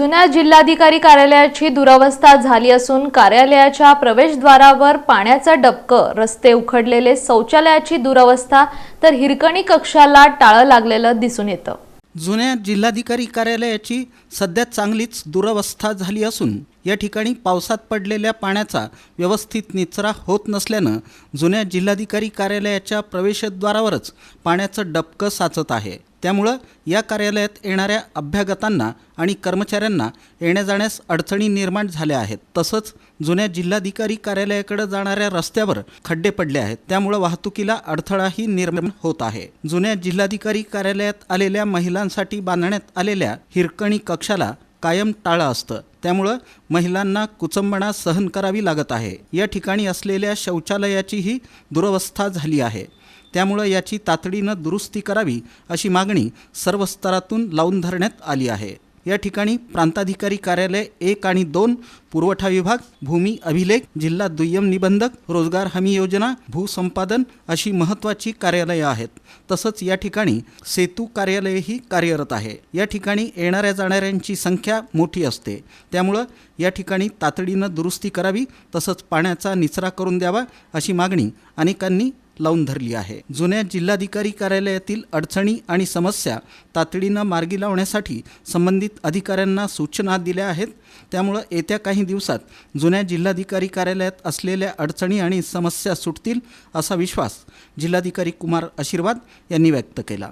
जुन्या जिल्हाधिकारी कार्यालयाची दुरवस्था झाली असून कार्यालयाच्या प्रवेशद्वारावर पाण्याचं डबकं रस्ते उखडलेले शौचालयाची दुरवस्था तर हिरकणी कक्षाला टाळं लागलेलं दिसून येतं. जुन्या जिल्हाधिकारी कार्यालयाची सध्या चांगलीच दुरवस्था झाली असून या ठिकाणी पावसात पडलेल्या पाण्याचा व्यवस्थित निचरा होत नसल्यानं जुन्या जिल्हाधिकारी कार्यालयाच्या प्रवेशद्वारावरच पाण्याचं डबकं साचत आहे. त्यामुळं या कार्यालयात येणाऱ्या अभ्यागतांना आणि कर्मचाऱ्यांना येण्या जाण्यास अडचणी निर्माण झाल्या आहेत. तसंच जुन्या जिल्हाधिकारी कार्यालयाकडे जाणाऱ्या रस्त्यावर खड्डे पडले आहेत. त्यामुळं वाहतुकीला अडथळाही निर्माण होत आहे. जुन्या जिल्हाधिकारी कार्यालयात आलेल्या महिलांसाठी बांधण्यात आलेल्या हिरकणी कक्षाला कायम टाळं असतं. त्यामुळं महिलांना कुचंबणा सहन करावी लागत आहे. या ठिकाणी असलेल्या शौचालयाचीही दुरवस्था झाली आहे. त्यामुळं याची तातडीनं दुरुस्ती करावी अशी मागणी सर्व स्तरातून लावून धरण्यात आली आहे. या ठिकाणी प्रांताधिकारी कार्यालय एक आणि दोन पुरवठा विभाग भूमी अभिलेख जिल्हा दुय्यम निबंधक रोजगार हमी योजना भूसंपादन अशी महत्त्वाची कार्यालयं आहेत. तसंच या ठिकाणी सेतू कार्यालयही कार्यरत आहे. या ठिकाणी येणाऱ्या जाणाऱ्यांची संख्या मोठी असते. त्यामुळं या ठिकाणी तातडीनं दुरुस्ती करावी तसंच पाण्याचा निचरा करून द्यावा अशी मागणी अनेकांनी लावून धरली आहे. जुन्या जिल्हाधिकारी कार्यालयातील अडचणी आणि समस्या तातडीनं मार्गी लावण्यासाठी संबंधित अधिकाऱ्यांना सूचना दिल्या आहेत. त्यामुळं येत्या काही दिवसात जुन्या जिल्हाधिकारी कार्यालयात असलेल्या अडचणी आणि समस्या सुटतील असा विश्वास जिल्हाधिकारी कुमार आशीर्वाद यांनी व्यक्त केला.